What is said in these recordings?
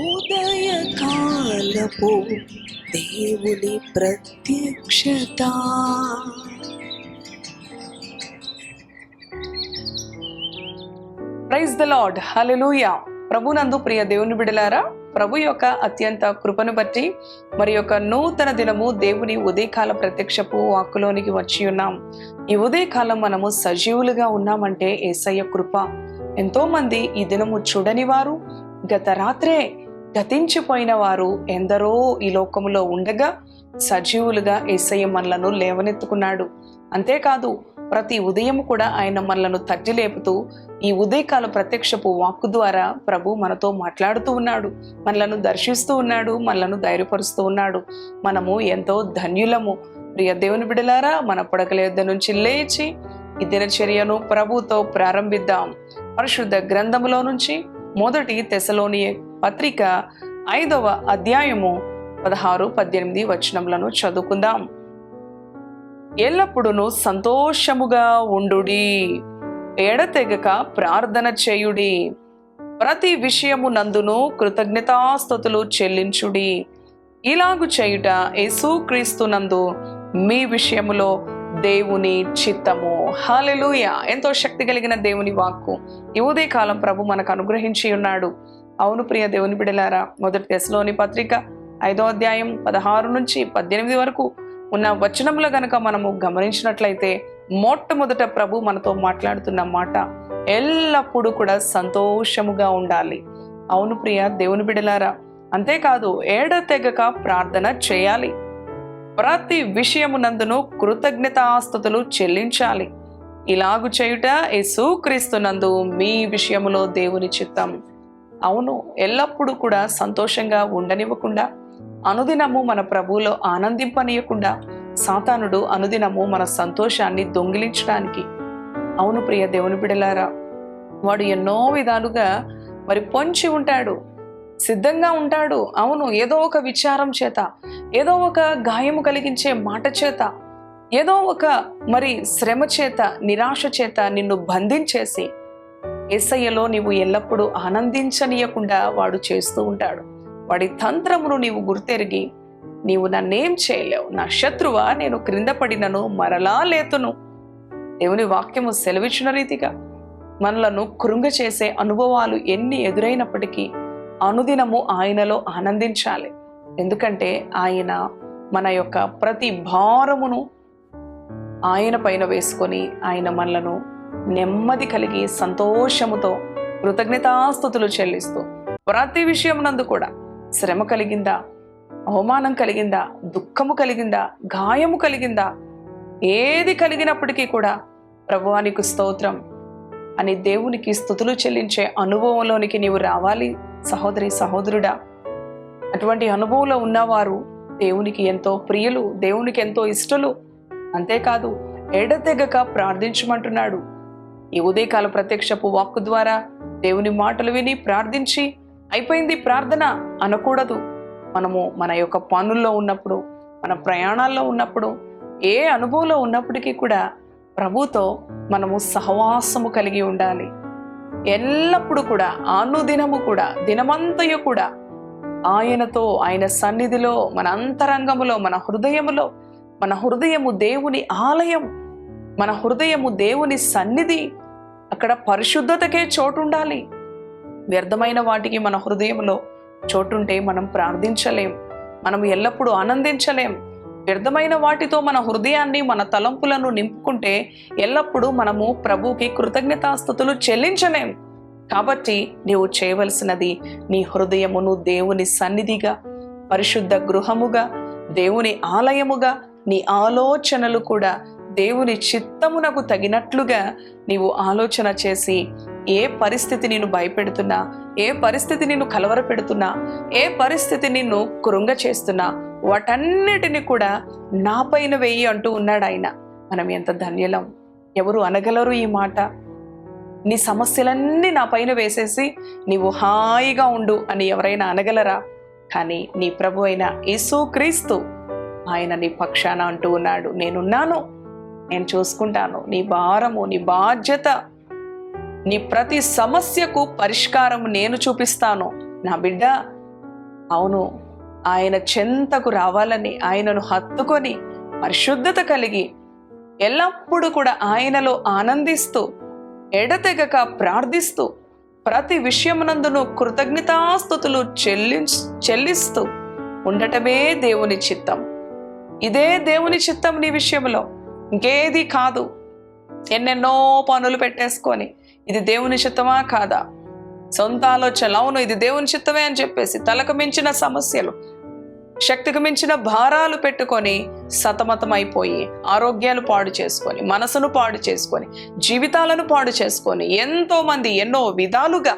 ఉదయకాలపు దేవుని ప్రత్యక్షత. ప్రైజ్ ద లార్డ్ హలెలూయా ప్రభునందు ప్రియ దేవుని బిడలారా ప్రభు యొక్క అత్యంత కృపను బట్టి మరి యొక్క నూతన దినము దేవుని ఉదయకాల ప్రత్యక్షపు వాక్కులోనికి వచ్చి ఉన్నాం. ఈ ఉదయకాలం మనము సజీవులుగా ఉన్నామంటే ఏసయ్య కృప. ఎంతోమంది ఈ దినము చూడని వారు గత రాత్రే గతించిపోయిన వారు ఎందరో ఈ లోకములో ఉండగా సజీవులుగా ఏసయ్య మనలను లేవనెత్తుకున్నాడు. అంతేకాదు ప్రతి ఉదయం కూడా ఆయన మనలను తట్టి లేపుతూ ఈ ఉదయకాల ప్రత్యక్షపు వాక్కు ద్వారా ప్రభు మనతో మాట్లాడుతూ ఉన్నాడు. మనలను దర్శిస్తూ ఉన్నాడు మనలను ధైర్యపరుస్తూ ఉన్నాడు. మనము ఎంతో ధన్యులము. ప్రియ దేవుని బిడలారా మన పడకల యుద్ధ నుంచి లేచి ఈ దినచర్యను ప్రభుతో ప్రారంభిద్దాం. పరిశుద్ధ గ్రంథములో నుంచి మొదటి తెసలోని పత్రిక ఐదవ అధ్యాయము పదహారు పద్దెనిమిది వచనములను చదువుకుందాం. ఎల్లప్పుడూ సంతోషముగా ఉండుడి ఎడతెగక ప్రార్థన చేయుడి ప్రతి విషయము నందును కృతజ్ఞతాస్థుతులు చెల్లించుడి. ఇలాగు చేయుట యేసుక్రీస్తు నందు మీ విషయములో దేవుని చిత్తము. హాలెలూయ ఎంతో శక్తి కలిగిన దేవుని వాక్కు. ఈ కాలం ప్రభు మనకు అనుగ్రహించి ఉన్నాడు. అవును ప్రియ దేవుని బిడలారా మొదటి దశలోని పత్రిక ఐదో అధ్యాయం పదహారు నుంచి పద్దెనిమిది వరకు ఉన్న వచనంలో గనక మనము గమనించినట్లయితే మొట్టమొదట ప్రభు మనతో మాట్లాడుతున్న మాట ఎల్లప్పుడూ కూడా సంతోషముగా ఉండాలి. అవును ప్రియ దేవుని బిడలారా అంతేకాదు ఏడ తెగక ప్రార్థన చేయాలి. ప్రతి విషయమునందును కృతజ్ఞతాస్థుతులు చెల్లించాలి. ఇలాగు చేయుట యేసుక్రీస్తునందు మీ విషయములో దేవుని చిత్తం. అవును ఎల్లప్పుడూ కూడా సంతోషంగా ఉండనివ్వకుండా అనుదినము మన ప్రభువులో ఆనందింపనీయకుండా సాతానుడు అనుదినము మన సంతోషాన్ని దొంగిలించడానికి. అవును ప్రియ దేవుని బిడలారా వాడు ఎన్నో విధాలుగా మరి పొంచి ఉంటాడు సిద్ధంగా ఉంటాడు. అవును ఏదో ఒక విచారం చేత ఏదో ఒక గాయము కలిగించే మాట చేత ఏదో ఒక మరి శ్రమ చేత నిరాశ చేత నిన్ను బంధించేసి ఎస్ఐలో నీవు ఎల్లప్పుడూ ఆనందించనీయకుండా వాడు చేస్తూ ఉంటాడు. వాడి తంత్రమును నీవు గుర్తెరిగి నీవు నన్నేం చేయలేవు. నా శత్రువా నేను క్రింద పడినను మరలా లేతును. దేవుని వాక్యము సెలవిచ్చిన రీతిగా మనలను కృంగ చేసే అనుభవాలు ఎన్ని ఎదురైనప్పటికీ అనుదినము ఆయనలో ఆనందించాలి. ఎందుకంటే ఆయన మన యొక్క ప్రతి భారమును ఆయన పైన వేసుకొని ఆయన మనలను నెమ్మది కలిగి సంతోషముతో కృతజ్ఞతాస్థుతులు చెల్లిస్తూ ప్రతి విషయం నందు కూడా శ్రమ కలిగిందా అవమానం కలిగిందా దుఃఖము కలిగిందా గాయము కలిగిందా? ఏది కలిగినప్పటికీ కూడా ప్రభువానికి స్తోత్రం అని దేవునికి స్థుతులు చెల్లించే అనుభవంలోనికి నీవు రావాలి సహోదరి సహోదరుడా. అటువంటి అనుభవంలో ఉన్నవారు దేవునికి ఎంతో ప్రియులు దేవునికి ఎంతో ఇష్టలు. అంతేకాదు ఎడతెగక ప్రార్థించమంటున్నాడు. ఈ ఉదయకాల ప్రత్యక్షపు వాక్కు ద్వారా దేవుని మాటలు విని ప్రార్థించి అయిపోయింది ప్రార్థన అనకూడదు. మనము మన యొక్క పనుల్లో ఉన్నప్పుడు మన ప్రయాణాల్లో ఉన్నప్పుడు ఏ అనుభవంలో ఉన్నప్పటికీ కూడా ప్రభుతో మనము సహవాసము కలిగి ఉండాలి. ఎల్లప్పుడూ కూడా అనుదినము కూడా దినమంతయు కూడా ఆయనతో ఆయన సన్నిధిలో మన అంతరంగములో మన హృదయములో మన హృదయము దేవుని ఆలయం మన హృదయము దేవుని సన్నిధి. అక్కడ పరిశుద్ధతకే చోటు ఉండాలి వ్యర్థమైన వాటికి మన హృదయంలో చోటుంటే మనం ప్రార్థించలేం. మనం ఎల్లప్పుడూ ఆనందించలేం. వ్యర్థమైన వాటితో మన హృదయాన్ని మన తలంపులను నింపుకుంటే ఎల్లప్పుడూ మనము ప్రభుకి కృతజ్ఞతాస్థుతులు చెల్లించలేం. కాబట్టి నీవు చేయవలసినది నీ హృదయమును దేవుని సన్నిధిగా పరిశుద్ధ గృహముగా దేవుని ఆలయముగా నీ ఆలోచనలు కూడా దేవుని చిత్తమునకు తగినట్లుగా నీవు ఆలోచన చేసి ఏ పరిస్థితి నేను భయపెడుతున్నా ఏ పరిస్థితి నిన్ను కలవరపెడుతున్నా ఏ పరిస్థితి నిన్ను కృంగ చేస్తున్నా వాటన్నిటిని కూడా నా పైన వెయ్యి అంటూ ఉన్నాడు ఆయన. మనం ఎంత ధన్యులం. ఎవరు అనగలరు ఈ మాట? నీ సమస్యలన్నీ నా పైన వేసేసి నీవు హాయిగా ఉండు అని ఎవరైనా అనగలరా? కానీ నీ ప్రభు అయిన యేసుక్రీస్తు ఆయన నీ పక్షాన అంటూ ఉన్నాడు. నేనున్నాను. నేను చూసుకుంటాను. నీ భారము నీ బాధ్యత నీ ప్రతి సమస్యకు పరిష్కారం నేను చూపిస్తాను. నా బిడ్డ అవును ఆయన చెంతకు రావాలని ఆయనను హత్తుకొని పరిశుద్ధత కలిగి ఎల్లప్పుడూ కూడా ఆయనలో ఆనందిస్తూ ఎడతెగక ప్రార్థిస్తూ ప్రతి విషయమునందును కృతజ్ఞతాస్థుతులు చెల్లి చెల్లిస్తూ ఉండటమే దేవుని చిత్తం. ఇదే దేవుని చిత్తం నీ విషయంలో. ఇంకేది కాదు. ఎన్నెన్నో పనులు పెట్టేసుకొని ఇది దేవుని చిత్తమా కాదా? సొంత ఆలోచనలు. అవును ఇది దేవుని చిత్తమే అని చెప్పేసి తలకు మించిన సమస్యలు శక్తికి మించిన భారాలు పెట్టుకొని సతమతం అయిపోయి ఆరోగ్యాలు పాడు చేసుకొని మనసును పాడు చేసుకొని జీవితాలను పాడు చేసుకొని ఎంతో మంది ఎన్నో విధాలుగా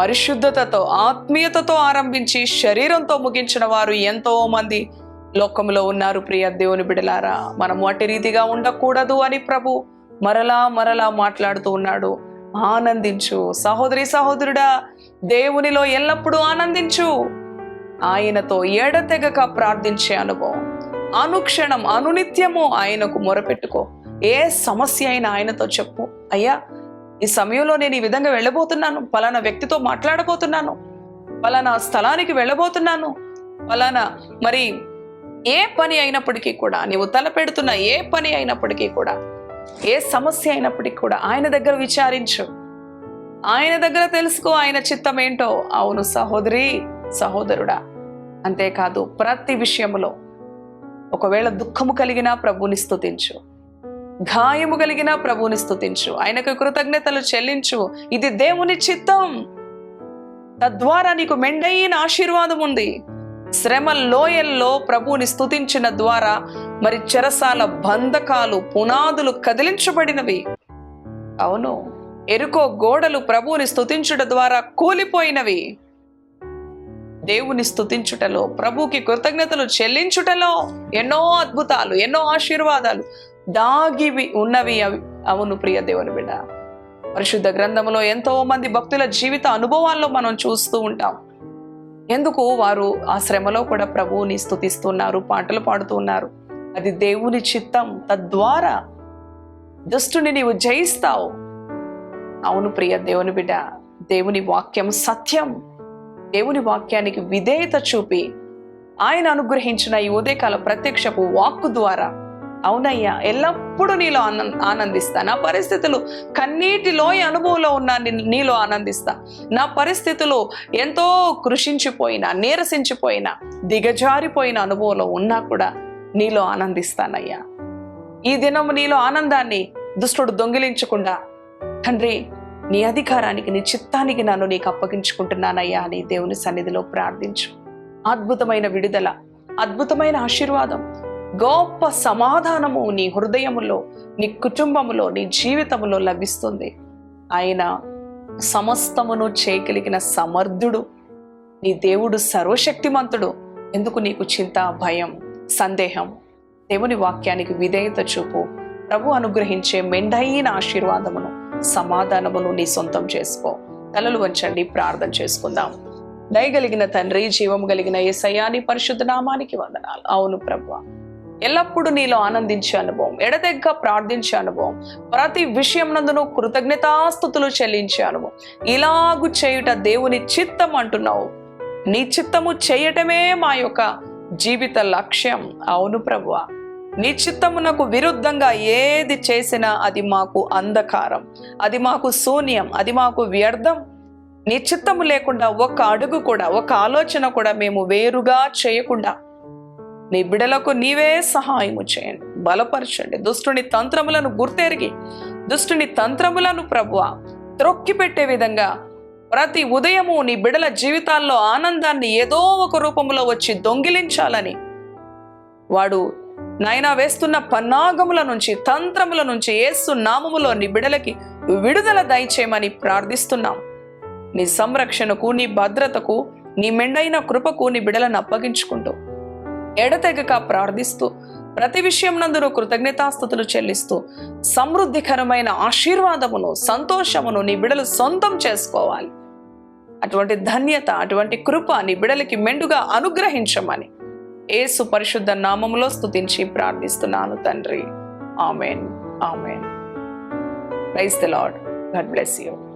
పరిశుద్ధతతో ఆత్మీయతతో ఆరంభించి శరీరంతో ముగించిన వారు ఎంతో మంది లోకంలో ఉన్నారు ప్రియ దేవుని బిడలారా మనం అటు రీతిగా ఉండకూడదు అని ప్రభు మరలా మరలా మాట్లాడుతూ ఉన్నాడు. ఆనందించు. సహోదరి సహోదరుడా దేవునిలో ఎల్లప్పుడూ ఆనందించు. ఆయనతో ఎడతెగక ప్రార్థించే అనుభవం. అనుక్షణం అనునిత్యము ఆయనకు మొరపెట్టుకో. ఏ సమస్య అయినా ఆయనతో చెప్పు. అయ్యా ఈ సమయంలో నేను ఈ విధంగా వెళ్ళబోతున్నాను. పలానా వ్యక్తితో మాట్లాడబోతున్నాను. పలానా స్థలానికి వెళ్ళబోతున్నాను. పలానా మరి ఏ పని అయినప్పటికీ కూడా నీవు తలపెడుతున్న ఏ పని అయినప్పటికీ కూడా ఏ సమస్య అయినప్పటికీ కూడా ఆయన దగ్గర విచారించు. ఆయన దగ్గర తెలుసుకో ఆయన చిత్తం ఏంటో అవును సహోదరి సహోదరుడా అంతేకాదు ప్రతి విషయములో ఒకవేళ దుఃఖము కలిగినా ప్రభుని స్థుతించు గాయము కలిగిన ప్రభుని స్థుతించు ఆయనకు కృతజ్ఞతలు చెల్లించు. ఇది దేవుని చిత్తం. తద్వారా నీకు మెండైన ఆశీర్వాదం ఉంది. శ్రమ లోయల్లో ప్రభువుని స్థుతించిన ద్వారా మరి చెరసాల బంధకాలు పునాదులు కదిలించబడినవి. అవును ఎరుకో గోడలు ప్రభువుని స్థుతించుట ద్వారా కూలిపోయినవి. దేవుని స్థుతించుటలో ప్రభుకి కృతజ్ఞతలు చెల్లించుటలో ఎన్నో అద్భుతాలు ఎన్నో ఆశీర్వాదాలు దాగివి ఉన్నవి అవి. అవును ప్రియ దేవుని బిడ్డ. పరిశుద్ధ గ్రంథములో ఎంతో మంది భక్తుల జీవిత అనుభవాల్లో మనం చూస్తూ ఉంటాం. ఎందుకు వారు ఆ శ్రమలో కూడా ప్రభువుని స్థుతిస్తున్నారు పాటలు పాడుతున్నారు? అది దేవుని చిత్తం తద్వారా దుష్టుని నీవు జయిస్తావు. అవును ప్రియ దేవుని బిడ్డ దేవుని వాక్యం సత్యం. దేవుని వాక్యానికి విధేయత చూపి ఆయన అనుగ్రహించిన ఈ ఉదయకాల ప్రత్యక్షపు వాక్కు ద్వారా అవునయ్యా ఎల్లప్పుడూ నీలో ఆనంద ఆనందిస్తా. నా పరిస్థితులు కన్నీటిలో అనుభవంలో ఉన్న నీ- నీలో ఆనందిస్తా. నా పరిస్థితులు ఎంతో కృషించిపోయినా నీరసించిపోయినా దిగజారిపోయిన అనుభవంలో ఉన్నా కూడా నీలో ఆనందిస్తానయ్యా. ఈ దినము నీలో ఆనందాన్ని దుష్టుడు దొంగిలించకుండా తండ్రి నీ అధికారానికి నీ చిత్తానికి నన్ను నీకు అప్పగించుకుంటున్నానయ్యా అని దేవుని సన్నిధిలో ప్రార్థించు. అద్భుతమైన విడుదల అద్భుతమైన ఆశీర్వాదం గొప్ప సమాధానము నీ హృదయములో నీ కుటుంబములో నీ జీవితములో లభిస్తుంది. ఆయన సమస్తమును చేయగలిగిన సమర్థుడు. నీ దేవుడు సర్వశక్తిమంతుడు. ఎందుకు నీకు చింత భయం సందేహం? దేవుని వాక్యానికి విధేయత చూపు. ప్రభు అనుగ్రహించే మెండైన ఆశీర్వాదమును సమాధానమును నీ సొంతం చేసుకో. తలలు వంచండి ప్రార్థన చేసుకుందాం. దయగలిగిన తండ్రి జీవం కలిగిన ఏ సయాని పరిశుద్ధ నామానికి వందనాలు. అవును ప్రభు. ఎల్లప్పుడూ నీలో ఆనందించే అనుభవం ఎడతెగ్గ ప్రార్థించే అనుభవం ప్రతి విషయం నందును కృతజ్ఞతాస్థుతులు చెల్లించే అనుభవం. ఇలాగు చేయుట దేవుని చిత్తం అంటున్నావు. నీ చిత్తము చేయటమే మా యొక్క జీవిత లక్ష్యం. అవును ప్రభు నీ చిత్తమునకు విరుద్ధంగా ఏది చేసినా అది మాకు అంధకారం అది మాకు శూన్యం అది మాకు వ్యర్థం. నీ చిత్తము లేకుండా ఒక అడుగు కూడా ఒక ఆలోచన కూడా మేము వేరుగా చేయకుండా నీ బిడలకు నీవే సహాయము చేయండి. బలపరచండి. దుష్టుని తంత్రములను గుర్తెరిగి దుష్టుని తంత్రములను ప్రభువ త్రొక్కి పెట్టే విధంగా ప్రతి ఉదయము నీ బిడల జీవితాల్లో ఆనందాన్ని ఏదో ఒక రూపంలో వచ్చి దొంగిలించాలని వాడు నాయనా వేస్తున్న పన్నాగముల నుంచి తంత్రముల నుంచి ఏసు నామములో నీ బిడలకి విడుదల దయచేయమని ప్రార్థిస్తున్నాం. నీ సంరక్షణకు నీ భద్రతకు నీ మెండైన కృపకు నీ బిడలను అప్పగించుకుంటూ ఎడతెగక ప్రార్థిస్తూ ప్రతి విషయం నందును కృతజ్ఞతాస్థుతులు చెల్లిస్తూ సమృద్ధికరమైన ఆశీర్వాదమును సంతోషమును నీ బిడలు సొంతం చేసుకోవాలి. అటువంటి ధన్యత అటువంటి కృప నీ బిడలకి మెండుగా అనుగ్రహించమని ఏసు పరిశుద్ధ నామములో స్థుతించి ప్రార్థిస్తున్నాను తండ్రి. Amen. Amen. Praise the lord god bless you.